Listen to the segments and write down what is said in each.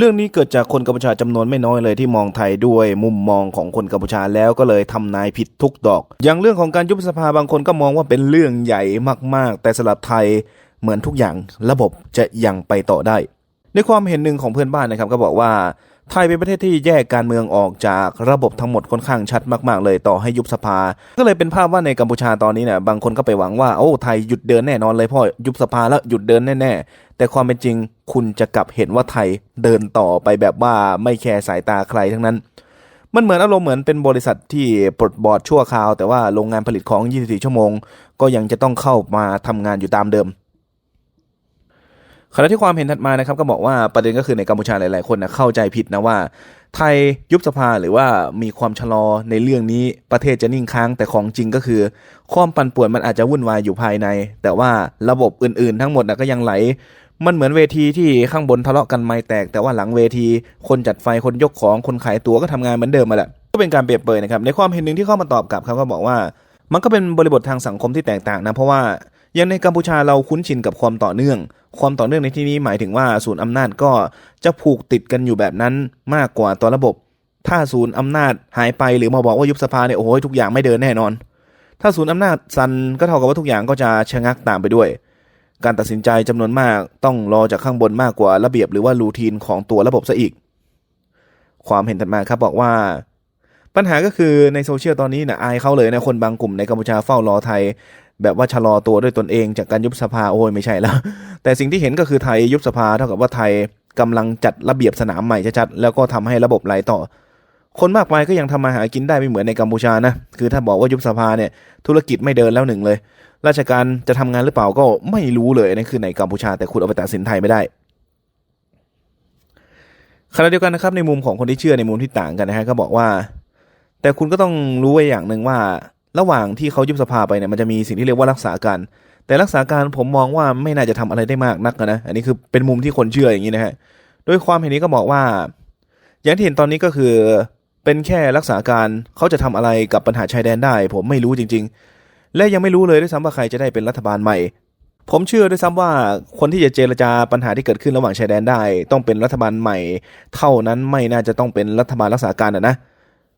เรื่องนี้เกิดจากคนกัมพูชาจำนวนไม่น้อยเลยที่มองไทยด้วยมุมมองของคนกัมพูชาแล้วก็เลยทำนายผิดทุกดอก อย่างเรื่องของการยุบสภาบางคนก็มองว่าเป็นเรื่องใหญ่มากๆ แต่สำหรับไทยเหมือนทุกอย่างระบบจะยังไปต่อได้ ในความเห็นหนึ่งของเพื่อนบ้านนะครับก็บอกว่า ไทยเป็นประเทศที่แยกการเมืองออกจากระบบทั้งหมดค่อนข้างชัดมากๆ เลยต่อให้ยุบสภา ก็เลยเป็นภาพว่าในกัมพูชาตอนนี้เนี่ยบางคนก็ไปหวังว่าโอ้ไทยหยุดเดินแน่นอนเลยพ่อยุบสภาแล้วหยุดเดินแน่ๆ แต่ความเป็นจริงคุณจะกลับเห็นว่าไทยเดินต่อไปแบบว่าไม่แคร์สายตาใครทั้งนั้น มันเหมือนอารมณ์เหมือนเป็นบริษัทที่ปลดบอร์ดชั่วคราว แต่ว่าโรงงานผลิตของ 24 ชั่วโมง ก็ยังจะต้องเข้ามาทำงานอยู่ตามเดิม ขณะที่ความเห็นถัดมานะครับก็บอกว่าประเด็นก็คือในกัมพูชาหลาย ๆ คนนะเข้าใจผิดนะว่า ไทยยุบสภาหรือว่ามีความชะลอในเรื่องนี้ประเทศจะนิ่งค้างแต่ของจริงก็คือ ความปั่นป่วนมันอาจจะวุ่นวายอยู่ภายใน แต่ว่าระบบอื่น ๆ ทั้งหมดนะก็ยังไหล มันเหมือนเวทีที่ข้างบนทะเลาะกันไม่แตก แต่ว่าหลังเวที คนจัดไฟคนยกของคนขายตั๋วก็ทำงานเหมือนเดิมมาแหละก็เป็นการเปรียบเปยนะครับในความเห็นหนึ่งที่เข้ามาตอบกลับครับก็บอกว่า มันก็เป็นบริบททางสังคมที่แตกต่างนะเพราะว่าย่างในกัมพูชาเราคุ้นชินกับความต่อเนื่อง ความต่อเนื่องในที่นี้หมายถึงว่าศูนย์อำนาจก็จะผูกติดกันอยู่แบบนั้นมากกว่าตัวระบบ ถ้าศูนย์อำนาจหายไปหรือมาบอกว่ายุบสภาเนี่ยโอ้โหทุกอย่างไม่เดินแน่นอน ถ้าศูนย์อำนาจสันก็เท่ากับว่าทุกอย่างก็จะชะงักตามไปด้วย การตัดสินใจจำนวนมากต้องรอจากข้างบนมากกว่าระเบียบหรือว่ารูทีนของตัวระบบซะอีก ความเห็นถัดมาครับบอกว่าปัญหาก็คือในโซเชียลตอนนี้นะอายเขาเลยนะคนบางกลุ่มในกัมพูชาเฝ้ารอไทย แบบว่าชะลอตัวด้วยตนเองจากการยุบสภาโอ้ยไม่ใช่แล้ว แต่สิ่งที่เห็นก็คือไทยยุบสภาเท่ากับว่าไทยกำลังจัดระเบียบสนามใหม่ชัดๆแล้วก็ทำให้ระบบไหลต่อ คนมากมายก็ยังทำมาหากินได้ไม่เหมือนในกัมพูชานะคือถ้าบอกว่ายุบสภาเนี่ยธุรกิจไม่เดินแล้วหนึ่งเลย ราชการจะทำงานหรือเปล่าก็ไม่รู้เลยนั่นคือในกัมพูชาแต่คุณเอาไปตัดสินไทยไม่ได้ขณะเดียวกันนะครับในมุมของคนที่เชื่อในมุมที่ต่างกันนะฮะก็บอกว่า แต่คุณก็ต้องรู้ไว้อย่างหนึ่งว่า ระหว่างที่เขายุบสภาไปเนี่ยมันจะมีสิ่งที่เรียกว่ารักษาการ แต่รักษาการผมมองว่าไม่น่าจะทำอะไรได้มากนักนะ อันนี้คือเป็นมุมที่คนเชื่ออย่างนี้นะฮะ โดยความเห็นนี้ก็บอกว่า อย่างที่เห็นตอนนี้ก็คือเป็นแค่รักษาการเขาจะทำอะไรกับปัญหาชายแดนได้ ผมไม่รู้จริง ๆ และยังไม่รู้เลยด้วยซ้ำว่าใครจะได้เป็นรัฐบาลใหม่ ผมเชื่อด้วยซ้ำว่าคนที่จะเจรจาปัญหาที่เกิดขึ้นระหว่างชายแดนได้ ต้องเป็นรัฐบาลใหม่ เท่านั้นไม่น่าจะต้องเป็นรัฐบาลรักษาการอะนะ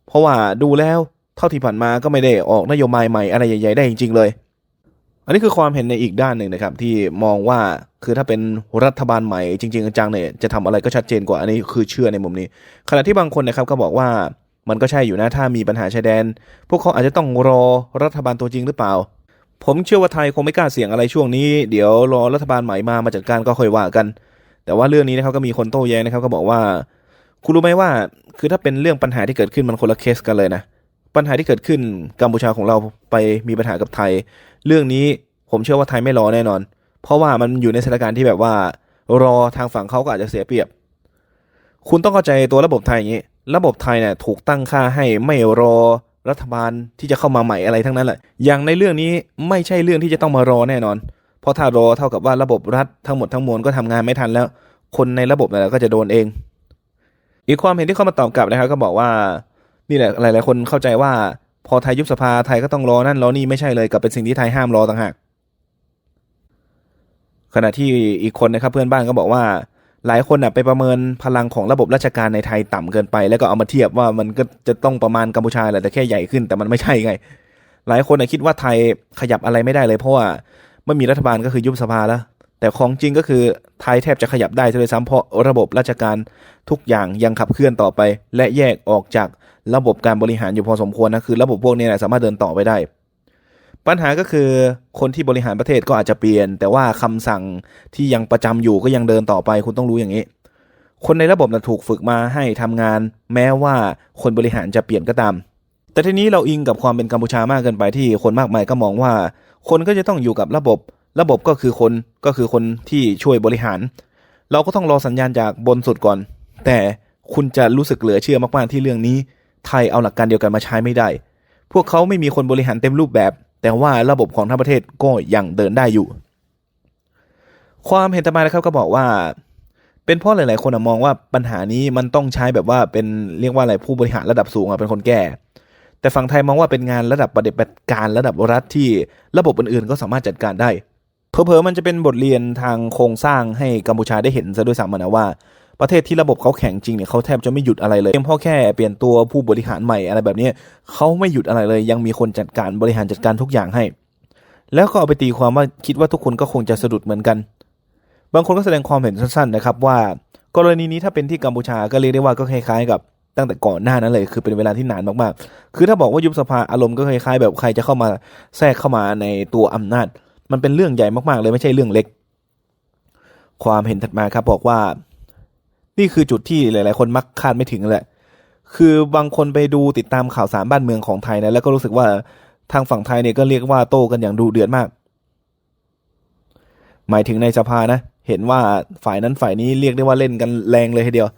เพราะว่าดูแล้ว เท่าที่ผ่านมาก็ไม่ได้ออกนโยบายใหม่อะไรใหญ่ๆได้จริงๆเลย อันนี้คือความเห็นในอีกด้านหนึ่งนะครับ ที่มองว่าคือถ้าเป็นรัฐบาลใหม่จริงๆจังๆเนี่ยจะทำอะไรก็ชัดเจนกว่าอันนี้คือเชื่อในมุมนี้ ขณะที่บางคนนะครับก็บอกว่ามันก็ใช่อยู่นะถ้ามีปัญหาชายแดน พวกเขาอาจจะต้องรอรัฐบาลตัวจริงหรือเปล่า ผมเชื่อว่าไทยคงไม่กล้าเสี่ยงอะไรช่วงนี้ เดี๋ยวรอรัฐบาลใหม่มามาจัดการก็ค่อยว่ากัน แต่ว่าเรื่องนี้นะครับก็มีคนโต้แย้งนะครับก็บอกว่า คุณรู้ไหมว่า คือถ้าเป็นเรื่องปัญหาที่เกิดขึ้นมันคนละเคสกันเลยนะ ปัญหาที่เกิดขึ้นกัมพูชาของเราไปมีปัญหากับไทย เรื่องนี้ผมเชื่อว่าไทยไม่รอแน่นอน เพราะว่ามันอยู่ในสถานการณ์ที่แบบว่า รอทางฝั่งเขาก็อาจจะเสียเปรียบ คุณต้องเข้าใจตัวระบบไทยอย่างนี้ ระบบไทยเนี่ยถูกตั้งค่าให้ไม่รอรัฐบาลที่จะเข้ามาใหม่อะไรทั้งนั้นแหละ อย่างในเรื่องนี้ไม่ใช่เรื่องที่จะต้องมารอแน่นอน เพราะถ้ารอเท่ากับว่าระบบรัฐทั้งหมดทั้งมวลก็ทำงานไม่ทันแล้ว คนในระบบนั่นแหละก็จะโดนเอง อีกความเห็นที่เข้ามาตอบกลับนะครับก็บอกว่า นี่แหละหลาย ๆ คนเข้าใจว่า พอไทยยุบสภาไทยก็ต้องรอนั่นรอนี่ไม่ใช่เลยกับเป็นสิ่งที่ไทยห้ามรอต่างหากขณะที่อีกคนนะครับเพื่อนบ้านก็บอกว่า หลายคนน่ะไปประเมินพลังของระบบราชการในไทยต่ำเกินไป แล้วก็เอามาเทียบว่ามันก็จะต้องประมาณกัมพูชาแหละแต่แค่ใหญ่ขึ้นแต่มันไม่ใช่ไง หลายคนน่ะคิดว่าไทยขยับอะไรไม่ได้เลย เพราะว่าไม่มีรัฐบาลก็คือยุบสภาแล้ว แต่ของจริงก็คือไทยแทบจะขยับได้เลยซ้ำเพราะระบบราชการทุกอย่างยังขับเคลื่อนต่อไป และแยกออกจากระบบการบริหารอยู่พอสมควรนะคือ ระบบพวกนี้นะสามารถเดินต่อไปได้ ปัญหาก็คือคนที่บริหารประเทศก็อาจจะเปลี่ยน แต่ว่าคำสั่งที่ยังประจำอยู่ก็ยังเดินต่อไปคุณต้องรู้อย่างนี้ คนในระบบนะถูกฝึกมาให้ทำงาน แม้ว่าคนบริหารจะเปลี่ยนก็ตาม แต่ทีนี้เราอิงกับความเป็นกัมพูชามากเกินไปที่คนมากมายก็มองว่า คนก็จะต้องอยู่กับระบบ ระบบก็คือคนก็คือคนที่ช่วยบริหาร เราก็ต้องรอสัญญาณจากบนสุดก่อน แต่คุณจะรู้สึกเหลือเชื่อมากๆที่เรื่องนี้ ไทยเอาหลักการเดียวกันมาใช้ไม่ได้ พวกเขาไม่มีคนบริหารเต็มรูปแบบ แต่ว่าระบบของทั้งประเทศก็ยังเดินได้อยู่ ความเห็นต่อมานะครับก็บอกว่า เป็นเพราะหลาย ๆ คนมองว่าปัญหานี้มันต้องใช้แบบว่าเป็นเรียกว่าอะไรผู้บริหารระดับสูงอะเป็นคนแก้แต่ฝั่งไทยมองว่าเป็นงานระดับปฏิบัติการระดับรัฐที่ระบบอื่น ๆ ก็สามารถจัดการได้ เพอๆมันจะเป็นบทเรียนทางโครงสร้างให้กัมพูชาได้เห็นซะด้วยซ้ำนะว่า ประเทศที่ระบบเขาแข็งจริงเนี่ยเขาแทบจะไม่หยุดอะไรเลยเพียงพราะแค่เปลี่ยนตัวผู้บริหารใหม่อะไรแบบนี้เขาไม่หยุดอะไรเลย ยังมีคนจัดการบริหารจัดการทุกอย่างให้ แล้วก็เอาไปตีความว่าคิดว่าทุกคนก็คงจะสะดุดเหมือนกัน บางคนก็แสดงความเห็นสั้นๆนะครับว่ากรณีนี้ถ้าเป็นที่กัมพูชาก็เรียกได้ว่าก็คล้ายๆ กับตั้งแต่ก่อนหน้านั้นเลย คือเป็นเวลาที่นานมากๆ คือถ้าบอกว่ายุบสภาอารมณ์ก็คล้ายๆ แบบใครจะเข้ามาแทรกเข้ามาในตัวอำนาจ มันเป็นเรื่องใหญ่มากๆเลยไม่ใช่เรื่องเล็ก ความเห็นถัดมาครับบอกว่า นี่คือจุดที่หลาย ๆ คนมักคาดไม่ถึงแหละ คือบางคนไปดูติดตามข่าวสารบ้านเมืองของไทยนะแล้วก็รู้สึกว่าทางฝั่งไทยเนี่ยก็เรียกว่าโต้กันอย่างดูเดือดมาก หมายถึงในสภานะ เห็นว่าฝ่ายนั้นฝ่ายนี้เรียกได้ว่าเล่นกันแรงเลยทีเดียว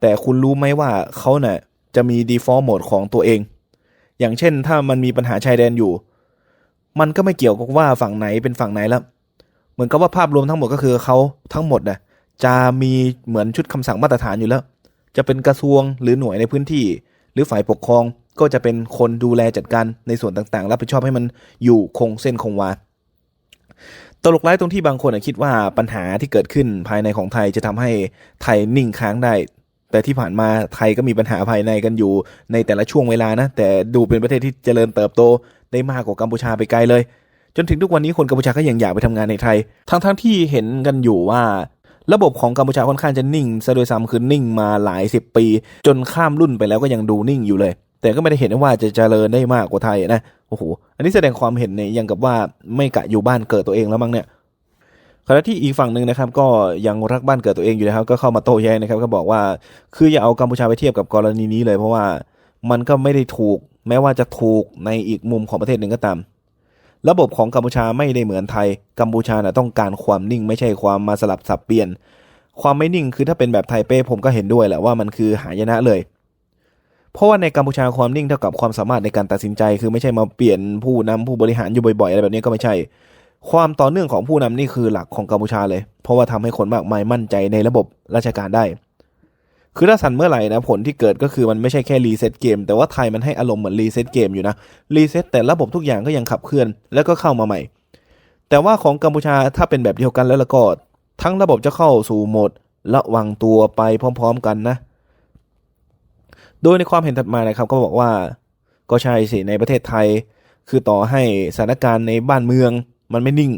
แต่คุณรู้ไหมว่าเขาเนะ่ะจะมี default mode ของตัวเอง อย่างเช่นถ้ามันมีปัญหาชายแดนอยู่ มันก็ไม่เกี่ยวกับว่าฝั่งไหนเป็นฝั่งไหนแล้ว เหมือนกับว่าภาพรวมทั้งหมดก็คือเขาทั้งหมดนะจะมีเหมือนชุดคำสั่งมาตรฐานอยู่แล้ว จะเป็นกระทรวงหรือหน่วยในพื้นที่ หรือฝ่ายปกครองก็จะเป็นคนดูแลจัดการในส่วนต่างๆ รับผิดชอบให้มันอยู่คงเส้นคงวาตลกร้ายตรงที่บางคนคิดว่าปัญหาที่เกิดขึ้นภายในของไทยจะทำให้ไทยนิ่งค้างได้ แต่ที่ผ่านมาไทยก็มีปัญหาภายในกันอยู่ในแต่ละช่วงเวลานะ แต่ดูเป็นประเทศที่เจริญเติบโต ได้มากกว่ากัมพูชาไปไกลเลย จนถึงทุกวันนี้คนกัมพูชาก็ยังอยากไปทำงานในไทย ทั้งๆที่เห็นกันอยู่ว่าระบบของกัมพูชาค่อนข้างจะนิ่งซะโดยซ้ำคือนิ่งมาหลายสิบปี จนข้ามรุ่นไปแล้วก็ยังดูนิ่งอยู่เลย แต่ก็ไม่ได้เห็นว่าจะเจริญได้มากกว่าไทยนะโอ้โหอันนี้แสดงความเห็นเนี่ยยังกับว่าไม่กะอยู่บ้านเกิดตัวเองแล้วมั้งเนี่ยขณะที่อีกฝั่งหนึ่งนะครับก็ยังรักบ้านเกิดตัวเองอยู่นะครับ ก็เข้ามาโต้แย้งนะครับก็บอกว่า คืออย่าเอากัมพูชาไปเทียบกับกรณีนี้เลยเพราะว่า มันก็ไม่ได้ถูก แม้ว่าจะถูกในอีกมุมของประเทศหนึ่งก็ตาม ระบบของกัมพูชาไม่ได้เหมือนไทย กัมพูชานะต้องการความนิ่งไม่ใช่ความมาสลับสับเปลี่ยน ความไม่นิ่งคือถ้าเป็นแบบไทยเป้ผมก็เห็นด้วยแหละว่ามันคือหายนะเลย เพราะว่าในกัมพูชาความนิ่งเท่ากับความสามารถในการตัดสินใจ คือไม่ใช่มาเปลี่ยนผู้นำผู้บริหารอยู่บ่อยๆอะไรแบบนี้ก็ไม่ใช่ ความต่อเนื่องของผู้นำนี่คือหลักของกัมพูชาเลย เพราะว่าทำให้คนมากมายมั่นใจในระบบราชการได้ คือถ้าสั่นเมื่อไหร่นะผลที่เกิดก็คือมันไม่ใช่แค่รีเซ็ตเกมแต่ว่าไทยมันให้อารมณ์เหมือนรีเซ็ตเกมอยู่นะรีเซ็ตแต่ระบบทุกอย่างก็ยังขับเคลื่อนแล้วก็เข้ามาใหม่ แต่ว่าของกัมพูชาถ้าเป็นแบบเดียวกันแล้วล้วก็ทั้งระบบจะเข้าสู่โหมดระวังตัวไปพร้อม ๆ กันนะ โดยในความเห็นถัดมานะครับก็บอกว่าก็ใช่สิในประเทศไทย คือต่อให้สถานการณ์ในบ้านเมืองมันไม่นิ่ง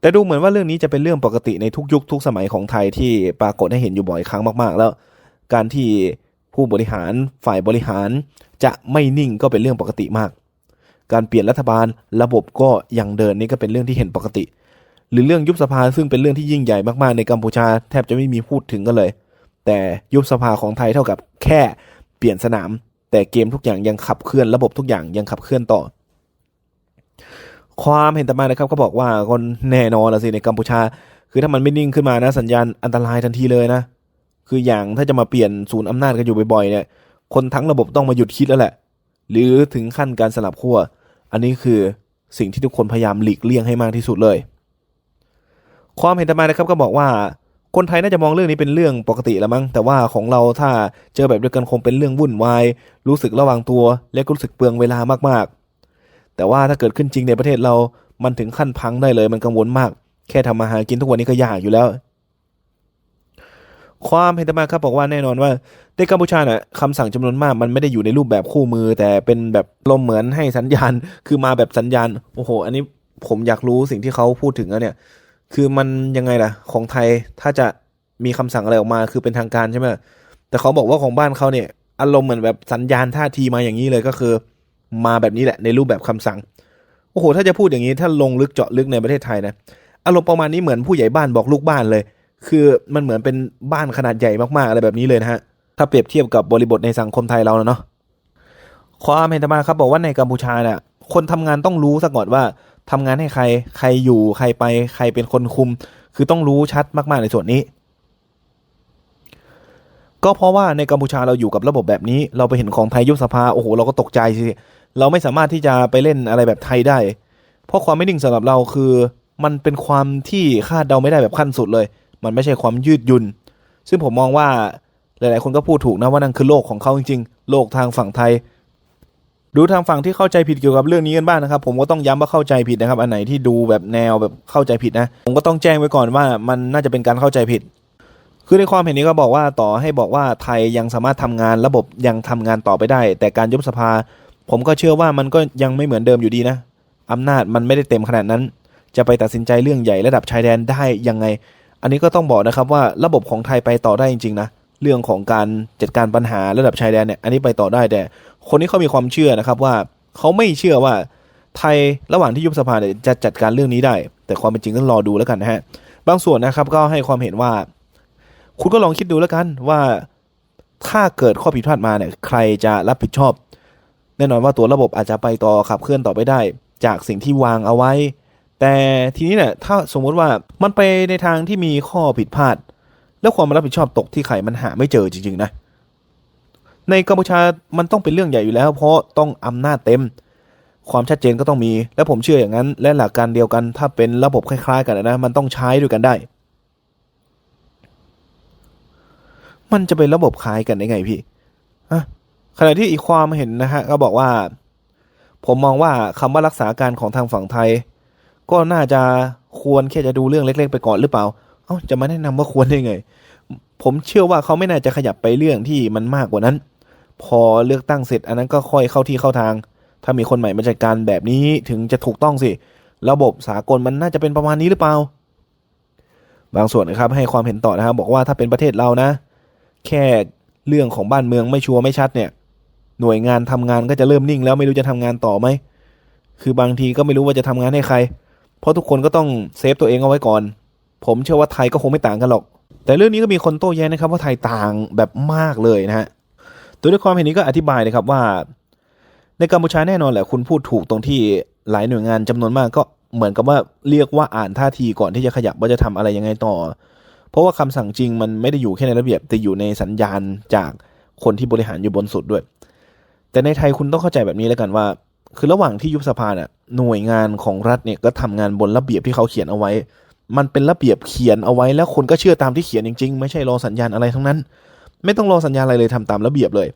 แต่ดูเหมือนว่าเรื่องนี้จะเป็นเรื่องปกติในทุกยุคทุกสมัยของไทยที่ปรากฏให้เห็นอยู่บ่อยครั้งมาก ๆ แล้ว การที่ผู้บริหารฝ่ายบริหาร จะไม่นิ่งก็เป็นเรื่องปกติมาก การเปลี่ยนรัฐบาลระบบก็ยังเดินนี่ก็เป็นเรื่องที่เห็นปกติ หรือเรื่องยุบสภาซึ่งเป็นเรื่องที่ยิ่งใหญ่มาก ๆ ในกัมพูชาแทบจะไม่มีพูดถึงกันเลย แต่ยุบสภาของไทยเท่ากับแค่เปลี่ยนสนาม แต่เกมทุกอย่างยังขับเคลื่อนระบบทุกอย่างยังขับเคลื่อนต่อ ความเห็นต่อมานะครับก็บอกว่าคนแน่นอนละสิในกัมพูชา คือถ้ามันไม่นิ่งขึ้นมานะสัญญาณอันตรายทันทีเลยนะ คืออย่างถ้าจะมาเปลี่ยนศูนย์อำนาจกันอยู่บ่อยๆเนี่ย คนทั้งระบบต้องมาหยุดคิดแล้วแหละ หรือถึงขั้นการสลับขั้ว อันนี้คือสิ่งที่ทุกคนพยายามหลีกเลี่ยงให้มากที่สุดเลย ความเห็นต่อมานะครับก็บอกว่าคนไทยน่าจะมองเรื่องนี้เป็นเรื่องปกติแล้วมั้ง แต่ว่าของเราถ้าเจอแบบเดียวกันคงเป็นเรื่องวุ่นวาย รู้สึกระวังตัว และรู้สึกเปลืองเวลามากๆ แต่ว่าถ้าเกิดขึ้นจริงในประเทศเรา มันถึงขั้นพังได้เลย มันกังวลมาก แค่ทำมาหากินทุกวันนี้ก็ยากอยู่แล้ว ความเห็นตมาครับบอกว่าแน่นอนว่าในกัมพูชาน่ะคำสั่งจำนวนมากมันไม่ได้อยู่ในรูปแบบคู่มือ แต่เป็นแบบลมเหมือนให้สัญญาณ คือมาแบบสัญญาณ โอ้โห อันนี้ผมอยากรู้สิ่งที่เขาพูดถึงแล้วเนี่ย คือมันยังไงล่ะ ของไทยถ้าจะมีคำสั่งอะไรออกมาคือเป็นทางการใช่ไหมแต่เขาบอกว่าของบ้านเขาเนี่ยอารมณ์เหมือนแบบสัญญาณท่าทีมาอย่างนี้เลยก็คือ มาแบบนี้แหละในรูปแบบคำสั่ง โอ้โห ถ้าจะพูดอย่างนี้ถ้าลงลึกเจาะลึกในประเทศไทยนะอารมณ์ประมาณนี้เหมือนผู้ใหญ่บ้านบอกลูกบ้านเลย คือมันเหมือนเป็นบ้านขนาดใหญ่มากๆอะไรแบบนี้เลยนะฮะถ้าเปรียบเทียบกับบริบทในสังคมไทยเราเนาะความเห็นธรรมาครับบอกว่าในกัมพูชาเนี่ยคนทำงานต้องรู้ซะก่อนว่าทำงานให้ใครใครอยู่ใครไปใครเป็นคนคุม คือต้องรู้ชัดมากๆในส่วนนี้ ก็เพราะว่าในกัมพูชาเราอยู่กับระบบแบบนี้ เราไปเห็นของไทยยุบสภาโอ้โหเราก็ตกใจสิ เราไม่สามารถที่จะไปเล่นอะไรแบบไทยได้ เพราะความไม่นิ่งสำหรับเราคือ มันเป็นความที่คาดเดาไม่ได้แบบขั้นสุดเลย มันไม่ใช่ความยืดหยุ่น ซึ่งผมมองว่าหลาย ๆ คนก็พูดถูกนะว่านั่นคือโลกของเขาจริง ๆ โลกทางฝั่งไทย ดูทางฝั่งที่เข้าใจผิดเกี่ยวกับเรื่องนี้กันบ้างนะครับ ผมก็ต้องย้ำว่าเข้าใจผิดนะครับ อันไหนที่ดูแบบแนวแบบเข้าใจผิดนะ ผมก็ต้องแจ้งไว้ก่อนว่ามันน่าจะเป็นการเข้าใจผิด คือในความเห็นนี้ก็บอกว่าต่อให้บอกว่าไทยยังสามารถทำงานระบบยังทำงานต่อไปได้ แต่การยุบสภา ผมก็เชื่อว่ามันก็ยังไม่เหมือนเดิมอยู่ดีนะอำนาจมันไม่ได้เต็มขนาดนั้น จะไปตัดสินใจเรื่องใหญ่ระดับชายแดนได้ยังไง อันนี้ก็ต้องบอกนะครับว่าระบบของไทยไปต่อได้จริงๆนะเรื่องของการจัดการปัญหาระดับชายแดนเนี่ยอันนี้ไปต่อได้แต่ คนที่เขามีความเชื่อนะครับว่าเขาไม่เชื่อว่าไทยระหว่างที่ยุบสภาเนี่ยจะจัดการเรื่องนี้ได้ แต่ความเป็นจริงต้องรอดูแล้วกันนะฮะบางส่วนนะครับก็ให้ความเห็นว่า คุณก็ลองคิดดูแล้วกันว่าถ้าเกิดข้อผิดพลาดมาเนี่ยใครจะรับผิดชอบ แน่นอนว่าตัวระบบอาจจะไปต่อขับเคลื่อนต่อไปได้ จากสิ่งที่วางเอาไว้ แต่ทีนี้เนี่ยถ้าสมมุติว่ามันไปในทางที่มีข้อผิดพลาด แล้วความรับผิดชอบตกที่ใครมันหาไม่เจอจริงๆนะในกัมพูชามันต้องเป็นเรื่องใหญ่อยู่แล้ว เพราะต้องอำนาจเต็ม ความชัดเจนก็ต้องมี และผมเชื่ออย่างนั้น และหลักการเดียวกัน ถ้าเป็นระบบคล้ายๆ กันนะมันต้องใช้ด้วยกันได้ มันจะเป็นระบบคล้ายกันได้ไงพี่อะ ขณะที่อีกความเห็นนะฮะก็บอกว่า ผมมองว่าคำว่ารักษาการของทางฝั่งไทย ก็น่าจะควรแค่จะดูเรื่องเล็ก ๆ ไปก่อนหรือเปล่า เอ้าจะมาแนะนำว่าควรได้ไง ผมเชื่อว่าเขาไม่น่าจะขยับไปเรื่องที่มันมากกว่านั้น พอเลือกตั้งเสร็จอันนั้นก็ค่อยเข้าที่เข้าทาง ถ้ามีคนใหม่มาจัดการแบบนี้ถึงจะถูกต้องสิ ระบบสากลมันน่าจะเป็นประมาณนี้หรือเปล่า บางส่วนนะครับให้ความเห็นต่อนะครับบอกว่าถ้าเป็นประเทศเรานะ แค่เรื่องของบ้านเมืองไม่ชัวร์ไม่ชัดเนี่ย หน่วยงานทำงานก็จะเริ่มนิ่ง แล้วไม่รู้จะทำงานต่อไหม คือบางทีก็ไม่รู้ว่าจะทำงานให้ใคร เพราะทุกคนก็ต้องเซฟตัวเองเอาไว้ก่อน ผมเชื่อว่าไทยก็คงไม่ต่างกันหรอก แต่เรื่องนี้ก็มีคนโต้แย้งนะครับว่าไทยต่างแบบมากเลยนะฮะตัวด้วยความเห็นนี้ก็อธิบายนะครับว่า ในกัมพูชาแน่นอนแหละคุณพูดถูกตรงที่หลายหน่วยงานจำนวนมากก็เหมือนกับว่าเรียกว่าอ่านท่าทีก่อนที่จะขยับว่าจะทำอะไรยังไงต่อ เพราะว่าคำสั่งจริงมันไม่ได้อยู่แค่ในระเบียบแต่อยู่ในสัญญาณจากคนที่บริหารอยู่บนสุดด้วย แต่ในไทยคุณต้องเข้าใจแบบนี้แล้วกันว่า คือระหว่างที่ยุบสภาเนี่ยหน่วยงานของรัฐเนี่ยก็ทำงานบนระเบียบที่เขาเขียนเอาไว้ มันเป็นระเบียบเขียนเอาไว้แล้วคนก็เชื่อตามที่เขียนจริงๆ ไม่ใช่รอสัญญาณอะไรทั้งนั้น ไม่ต้องรอสัญญาณอะไรเลยทำตามระเบียบเลย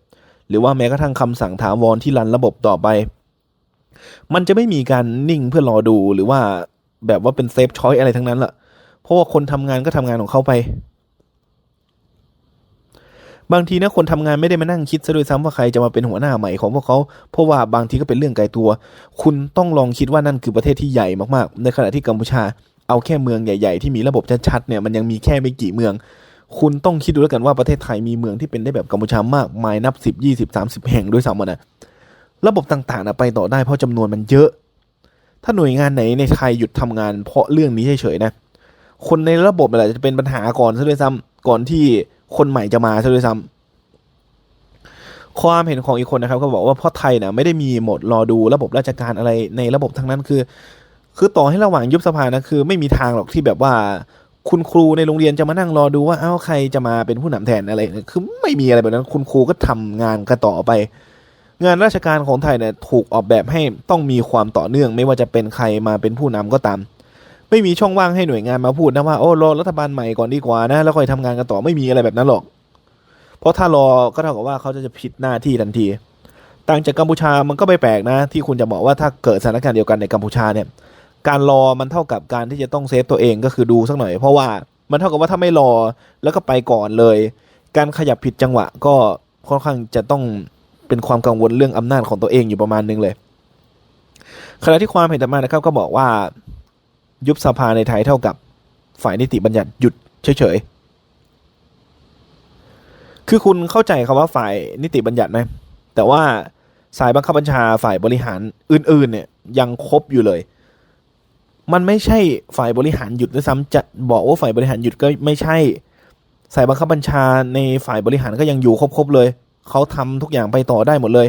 หรือว่าแม้กระทั่งคำสั่งถาวรที่รันระบบต่อไป มันจะไม่มีการนิ่งเพื่อรอดูหรือว่าแบบว่าเป็นเซฟช้อยอะไรทั้งนั้นล่ะเพราะว่าคนทำงานก็ทำงานของเขาไป บางทีนะคนทำงานไม่ได้มานั่งคิดซะด้วยซ้ำว่าใครจะมาเป็นหัวหน้าใหม่ของพวกเขา เพราะว่าบางทีก็เป็นเรื่องไกลตัว คุณต้องลองคิดว่านั่นคือประเทศที่ใหญ่มากๆ ในขณะที่กัมพูชา เอาแค่เมืองใหญ่ ๆ ที่มีระบบชัดๆเนี่ยมันยังมีแค่ไม่กี่เมือง คุณต้องคิดดูแล้วกันว่าประเทศไทยมีเมืองที่เป็นได้แบบกัมพูชามากมายนับสิบยี่สิบสามสิบแห่งด้วยซ้ำอะนะระบบต่างๆนะไปต่อได้เพราะจำนวนมันเยอะ ถ้าหน่วยงานไหนในไทยหยุดทำงานเพราะเรื่องนี้เฉยๆนะ คนในระบบอะไรจะเป็นปัญหาก่อนซะด้วยซ้ำก่อนที่ คนใหม่จะมาซะด้วยซ้ำความเห็นของอีกคนนะครับ ก็บอกว่าเพราะไทยนะไม่ได้มีหมดรอดูระบบราชการอะไรในระบบทั้งนั้นคือ คือต่อให้ระหว่างยุบสภานะคือ ไม่มีทางหรอกที่แบบว่าคุณครูในโรงเรียนจะมานั่งรอดูว่าเอ้าใครจะมาเป็นผู้นำแทนอะไรเนี่ยคือไม่มีอะไรแบบนั้น คุณครูก็ทำงานกันต่อไป งานราชการของไทยเนี่ยถูกออกแบบให้ต้องมีความต่อเนื่อง ไม่ว่าจะเป็นใครมาเป็นผู้นำก็ตาม ไม่มีช่องว่างให้หน่วยงานมาพูดนะว่าโอ้รอรัฐบาลใหม่ก่อนดีกว่านะ แล้วค่อยทำงานกันต่อไม่มีอะไรแบบนั้นหรอก เพราะถ้ารอก็เท่ากับว่าเขาจะผิดหน้าที่ทันทีต่างจากกัมพูชามันก็ไม่แปลกนะ ที่คุณจะบอกว่าถ้าเกิดสถานการณ์เดียวกันในกัมพูชาเนี่ย การรอมันเท่ากับการที่จะต้องเซฟตัวเองก็คือดูสักหน่อย เพราะว่ามันเท่ากับว่าถ้าไม่รอแล้วก็ไปก่อนเลย การขยับผิดจังหวะก็ค่อนข้างจะต้องเป็นความกังวลเรื่องอำนาจของตัวเองอยู่ประมาณนึงเลยขณะที่ความเห็นต่อมานะครับก็บอกว่า ยุบสภาในไทยเท่ากับฝ่ายนิติบัญญัติหยุดเฉยๆ คือคุณเข้าใจคำว่าฝ่ายนิติบัญญัติไหมแต่ว่าสายบังคับบัญชาฝ่ายบริหารอื่น ๆ เนี่ยยังครบอยู่เลย มันไม่ใช่ฝ่ายบริหารหยุดด้วยซ้ำจะบอกว่าฝ่ายบริหารหยุดก็ไม่ใช่ สายบังคับบัญชาในฝ่ายบริหารก็ยังอยู่ครบๆเลย เขาทำทุกอย่างไปต่อได้หมดเลย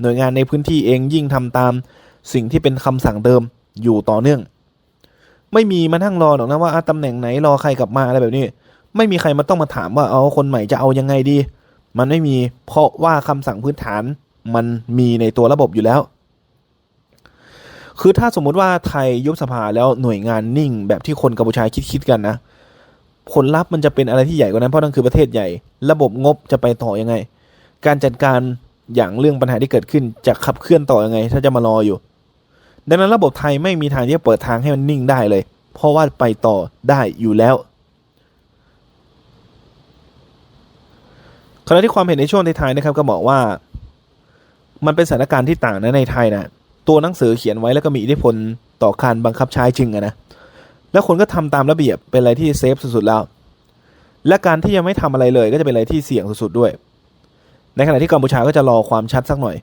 หน่วยงานในพื้นที่เองยิ่งทำตามสิ่งที่เป็นคำสั่งเดิมอยู่ต่อเนื่อง ไม่มีมานั่งรอหรอกนะว่าตำแหน่งไหนรอใครกลับมาอะไรแบบนี้ ไม่มีใครมาต้องมาถามว่าเอาคนใหม่จะเอายังไงดี มันไม่มีเพราะว่าคำสั่งพื้นฐานมันมีในตัวระบบอยู่แล้ว คือถ้าสมมุติว่าไทยยุบสภาแล้วหน่วยงานนิ่ง แบบที่คนกัมพูชาคิดๆกันนะผลลัพธ์มันจะเป็นอะไรที่ใหญ่กว่านั้นเพราะนั่นคือประเทศใหญ่ ระบบงบจะไปต่อยังไง การจัดการอย่างเรื่องปัญหาที่เกิดขึ้นจะขับเคลื่อนต่อยังไง ถ้าจะมารออยู่ ดังนั้นระบบไทยไม่มีทางที่จะเปิดทางให้มันนิ่งได้เลย เพราะว่าไปต่อได้อยู่แล้วขณะที่ความเห็นในช่วงท้ายๆนะครับก็บอกว่า มันเป็นสถานการณ์ที่ต่างนะในไทยนะตัวหนังสือเขียนไว้แล้วก็มีอิทธิพลต่อการบังคับใช้จริงอะนะแล้วคนก็ทำตามระเบียบเป็นอะไรที่เซฟสุดๆแล้ว และการที่ยังไม่ทำอะไรเลยก็จะเป็นอะไรที่เสี่ยงสุดๆด้วย ในขณะที่กัมพูชาก็จะรอความชัดสักหน่อย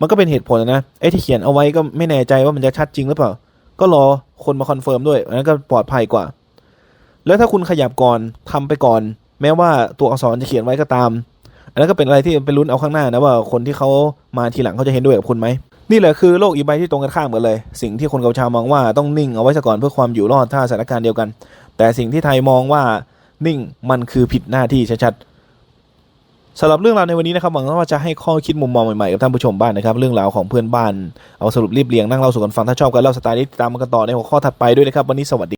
มันก็เป็นเหตุผลนะไอ้ที่เขียนเอาไว้ก็ไม่แน่ใจว่ามันจะชัดจริงหรือเปล่า ก็รอคนมาคอนเฟิร์มด้วยอันนั้นก็ปลอดภัยกว่า แล้วถ้าคุณขยับก่อนทำไปก่อน แม้ว่าตัวอักษรจะเขียนไว้ก็ตาม อันนั้นก็เป็นอะไรที่เป็นลุ้นเอาข้างหน้านะว่าคนที่เขามาทีหลังเขาจะเห็นด้วยกับคุณไหมนี่แหละคือโลกอีกใบที่ตรงกันข้ามกันเลย สิ่งที่คนกัมพูชามองว่าต้องนิ่งเอาไว้ซะก่อนเพื่อความอยู่รอดถ้าสถานการณ์เดียวกัน แต่สิ่งที่ไทยมองว่านิ่งมันคือผิดหน้าที่ชัดๆ สำหรับเรื่องราวในวันนี้นะครับหวังว่าจะให้ข้อคิดมุมมองใหม่ๆกับท่านผู้ชมบ้างนะครับเรื่องราวของเพื่อนบ้านเอาสรุปรีบเรียงนั่งเล่าสู่กันฟังถ้าชอบก็เล่าสไตล์นี้ติดตามกันต่อในหัวข้อถัดไปด้วยนะครับวันนี้สวัสดี